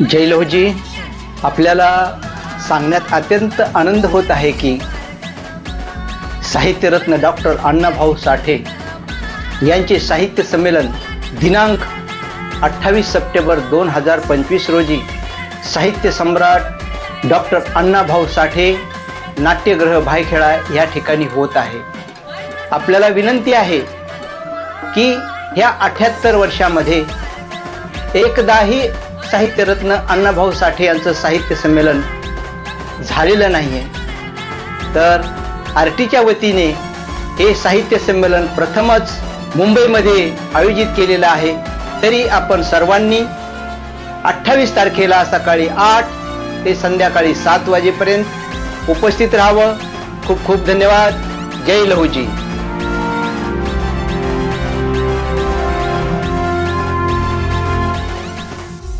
जयलहजी आपल्याला सांगण्यात अत्यंत आनंद होत आहे की साहित्यरत्न डॉक्टर अण्णाभाऊ साठे यांचे साहित्य संमेलन दिनांक अठ्ठावीस सप्टेंबर दोन हजार पंचवीस रोजी साहित्य सम्राट डॉक्टर अण्णाभाऊ साठे नाट्यगृह भायखेळा या ठिकाणी होत आहे. आपल्याला विनंती आहे की ह्या अठ्याहत्तर वर्षामध्ये एकदाही साहित्यरत्न अण्णाभाऊ साठे यांचं साहित्य संमेलन झालेलं नाही आहे तर आर टीच्या वतीने हे साहित्य संमेलन प्रथमच मुंबईमध्ये आयोजित केलेलं आहे. तरी आपण सर्वांनी अठ्ठावीस तारखेला सकाळी आठ ते संध्याकाळी सात वाजेपर्यंत उपस्थित राहावं. खूप खूप धन्यवाद. जय लहूजी.